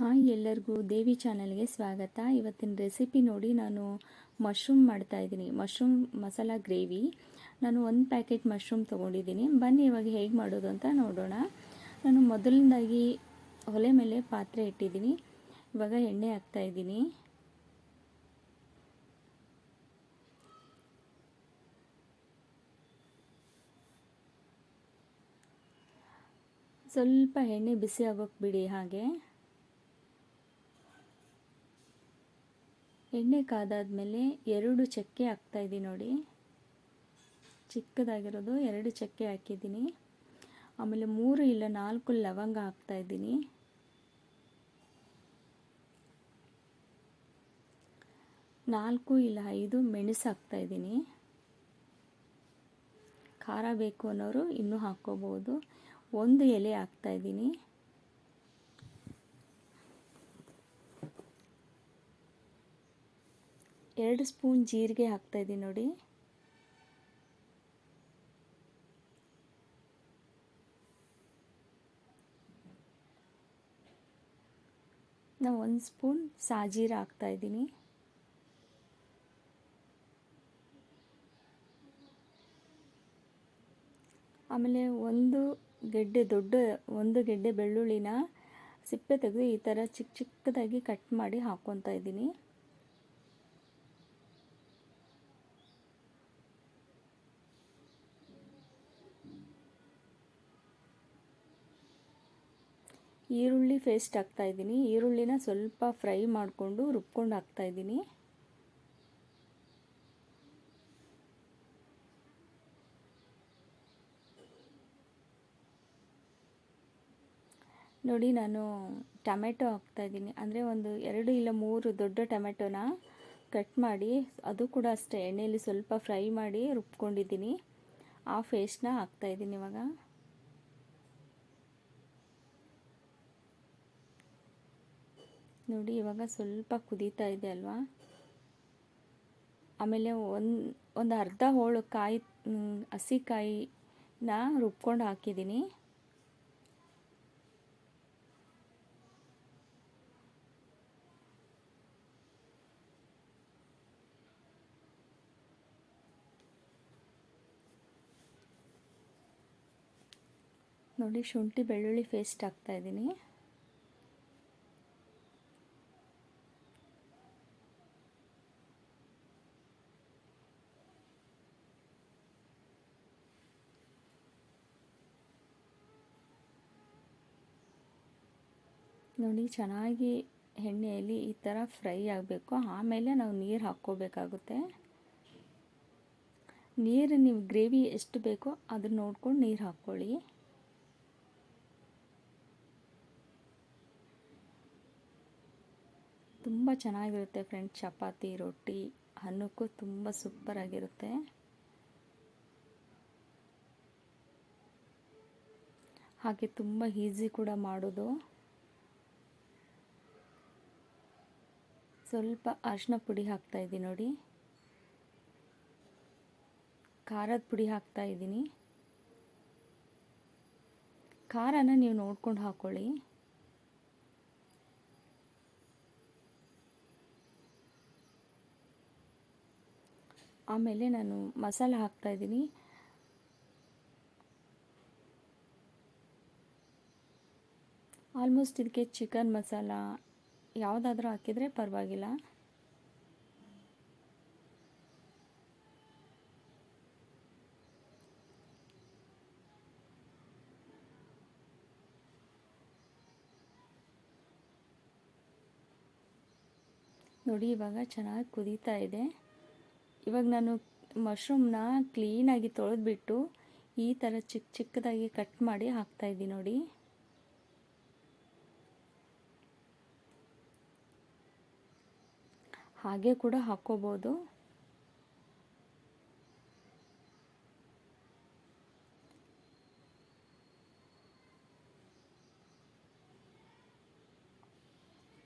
Hi ಎಲ್ಲರಿಗೂ ದೇವಿ ಚಾನಲ್ಗೆ ಸ್ವಾಗತ. ಇವತ್ತಿನ ರೆಸಿಪಿ ನೋಡಿ ನಾನು ಮಶ್ರೂಮ್ ಮಾಡ್ತಾ ಇದ್ದೀನಿ. Mushroom masala gravy. ನಾನು ಒಂದು ಪ್ಯಾಕೆಟ್ ಮಶ್ರೂಮ್ ತೊಗೊಂಡಿದ್ದೀನಿ. ಬನ್ನಿ ಇವಾಗ ಹೇಗೆ ಮಾಡೋದು ಅಂತ ನೋಡೋಣ. ನಾನು ಮೊದಲನೇದಾಗಿ ಒಲೆ ಮೇಲೆ ಪಾತ್ರೆ ಇಟ್ಟಿದ್ದೀನಿ. ಇವಾಗ ಎಣ್ಣೆ ಹಾಕ್ತಾ ಇದ್ದೀನಿ. ಸ್ವಲ್ಪ ಎಣ್ಣೆ ಬಿಸಿ ಆಗೋಕ್ಕೆ ಬಿಡಿ ಹಾಗೆ. ಎಣ್ಣೆ ಕಾದಾದಮೇಲೆ ಎರಡು ಚಕ್ಕೆ ಹಾಕ್ತಾಯಿದ್ದೀನಿ ನೋಡಿ. ಚಿಕ್ಕದಾಗಿರೋದು ಎರಡು ಚಕ್ಕೆ ಹಾಕಿದ್ದೀನಿ. ಆಮೇಲೆ ಮೂರು ಇಲ್ಲ ನಾಲ್ಕು ಲವಂಗ ಹಾಕ್ತಾಯಿದ್ದೀನಿ ನಾಲ್ಕು ಇಲ್ಲ ಐದು ಮೆಣಸು ಹಾಕ್ತಾಯಿದ್ದೀನಿ ಖಾರ ಬೇಕು ಅನ್ನೋರು ಇನ್ನೂ ಹಾಕ್ಕೋಬೋದು. ಒಂದು ಎಲೆ ಹಾಕ್ತಾಯಿದ್ದೀನಿ ಎರಡು ಸ್ಪೂನ್ ಜೀರಿಗೆ ಹಾಕ್ತಾಯಿದ್ದೀನಿ ನೋಡಿ. ನಾವು ಒಂದು ಸ್ಪೂನ್ ಸಾಜೀರ ಹಾಕ್ತಾಯಿದ್ದೀನಿ ಆಮೇಲೆ ಒಂದು ಗೆಡ್ಡೆ, ದೊಡ್ಡ ಒಂದು ಗೆಡ್ಡೆ ಬೆಳ್ಳುಳ್ಳಿನ ಸಿಪ್ಪೆ ತೆಗೆದು ಈ ಥರ ಚಿಕ್ಕ ಚಿಕ್ಕದಾಗಿ ಕಟ್ ಮಾಡಿ ಹಾಕ್ಕೊತಾ ಇದ್ದೀನಿ. ಈರುಳ್ಳಿ ಪೇಸ್ಟ್ ಹಾಕ್ತಾಯಿದ್ದೀನಿ ಈರುಳ್ಳಿನ ಸ್ವಲ್ಪ ಫ್ರೈ ಮಾಡಿಕೊಂಡು ರುಬ್ಕೊಂಡು ಹಾಕ್ತಾಯಿದ್ದೀನಿ ನೋಡಿ, ನಾನು ಟೊಮೆಟೊ ಹಾಕ್ತಾಯಿದ್ದೀನಿ ಅಂದರೆ ಒಂದು ಎರಡು ಇಲ್ಲ ಮೂರು ದೊಡ್ಡ ಟೊಮೆಟೊನ ಕಟ್ ಮಾಡಿ, ಅದು ಕೂಡ ಅಷ್ಟೇ ಎಣ್ಣೆಯಲ್ಲಿ ಸ್ವಲ್ಪ ಫ್ರೈ ಮಾಡಿ ರುಬ್ಕೊಂಡಿದ್ದೀನಿ. ಆ ಪೇಸ್ಟ್ನ ಹಾಕ್ತಾಯಿದ್ದೀನಿ ಇವಾಗ. ನೋಡಿ, ಇವಾಗ ಸ್ವಲ್ಪ ಕುದೀತಾ ಇದೆ ಅಲ್ವಾ? ಆಮೇಲೆ ಒಂದು ಒಂದು ಅರ್ಧ ಹೋಳು ಕಾಯಿ ಹಸಿ ಕಾಯಿನ ರುಬ್ಕೊಂಡು ಹಾಕಿದ್ದೀನಿ. ನೋಡಿ, ಶುಂಠಿ ಬೆಳ್ಳುಳ್ಳಿ ಪೇಸ್ಟ್ ಹಾಕ್ತಾಯಿದ್ದೀನಿ ನೋಡಿ, ಚೆನ್ನಾಗಿ ಎಣ್ಣೆಯಲ್ಲಿ ಈ ಥರ ಫ್ರೈ ಆಗಬೇಕು. ಆಮೇಲೆ ನಾವು ನೀರು ಹಾಕ್ಕೋಬೇಕಾಗುತ್ತೆ. ನೀರು ನೀವು ಗ್ರೇವಿ ಎಷ್ಟು ಬೇಕೋ ಅದನ್ನ ನೋಡ್ಕೊಂಡು ನೀರು ಹಾಕ್ಕೊಳ್ಳಿ. ತುಂಬ ಚೆನ್ನಾಗಿರುತ್ತೆ ಫ್ರೆಂಡ್ಸ್, ಚಪಾತಿ, ರೊಟ್ಟಿ, ಅನ್ನಕ್ಕೂ ತುಂಬ ಸೂಪರಾಗಿರುತ್ತೆ ಹಾಗೆ ತುಂಬ ಈಸಿ ಕೂಡ ಮಾಡೋದು. ಸ್ವಲ್ಪ ಅರಿಶಿನ ಪುಡಿ ಹಾಕ್ತಾಯಿದ್ದೀನಿ ನೋಡಿ. ಖಾರದ ಪುಡಿ ಹಾಕ್ತಾ ಇದ್ದೀನಿ. ಖಾರನ ನೀವು ನೋಡ್ಕೊಂಡು ಹಾಕ್ಕೊಳ್ಳಿ ಆಮೇಲೆ ನಾನು ಮಸಾಲೆ ಹಾಕ್ತಾಯಿದ್ದೀನಿ ಆಲ್ಮೋಸ್ಟ್ ಇದಕ್ಕೆ ಚಿಕನ್ ಮಸಾಲ ಯಾವುದಾದ್ರೂ ಹಾಕಿದರೆ ಪರವಾಗಿಲ್ಲ. ನೋಡಿ, ಇವಾಗ ಚೆನ್ನಾಗಿ ಕುದೀತಾ ಇದೆ. ಇವಾಗ ನಾನು ಮಶ್ರೂಮ್ನ ಕ್ಲೀನಾಗಿ ತೊಳೆದ್ಬಿಟ್ಟು ಈ ಥರ ಚಿಕ್ಕ ಚಿಕ್ಕದಾಗಿ ಕಟ್ ಮಾಡಿ ಹಾಕ್ತಾಯಿದ್ದೀನಿ ನೋಡಿ. ಹಾಗೆ ಕೂಡ ಹಾಕ್ಕೋಬೋದು.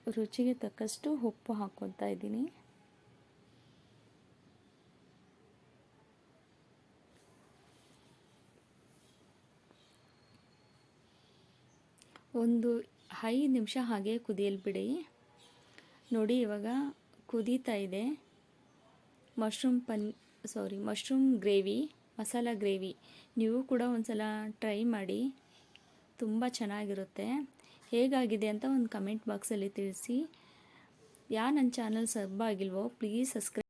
ರುಚಿಗೆ ತಕ್ಕಷ್ಟು ಉಪ್ಪು ಹಾಕ್ಕೊತಾ ಇದ್ದೀನಿ. ಒಂದು ಐದು ನಿಮಿಷ ಹಾಗೆ ಕುದಿಯಲ್ಬಿಡಿ. ನೋಡಿ ಇವಾಗ ಕುದೀತಾ ಇದೆ. Mushroom ಪನ್ sorry mushroom gravy, masala gravy. ನೀವು ಕೂಡ ಒಂದು ಸಲ ಟ್ರೈ ಮಾಡಿ. ತುಂಬ ಚೆನ್ನಾಗಿರುತ್ತೆ. ಹೇಗಾಗಿದೆ ಅಂತ ಒಂದು ಕಮೆಂಟ್ ಬಾಕ್ಸಲ್ಲಿ ತಿಳಿಸಿ. ಯಾ ನನ್ನ ಚಾನಲ್ ಸಬ್ ಆಗಿಲ್ವೋ ಪ್ಲೀಸ್ ಸಬ್ಸ್ಕ್ರೈಬ್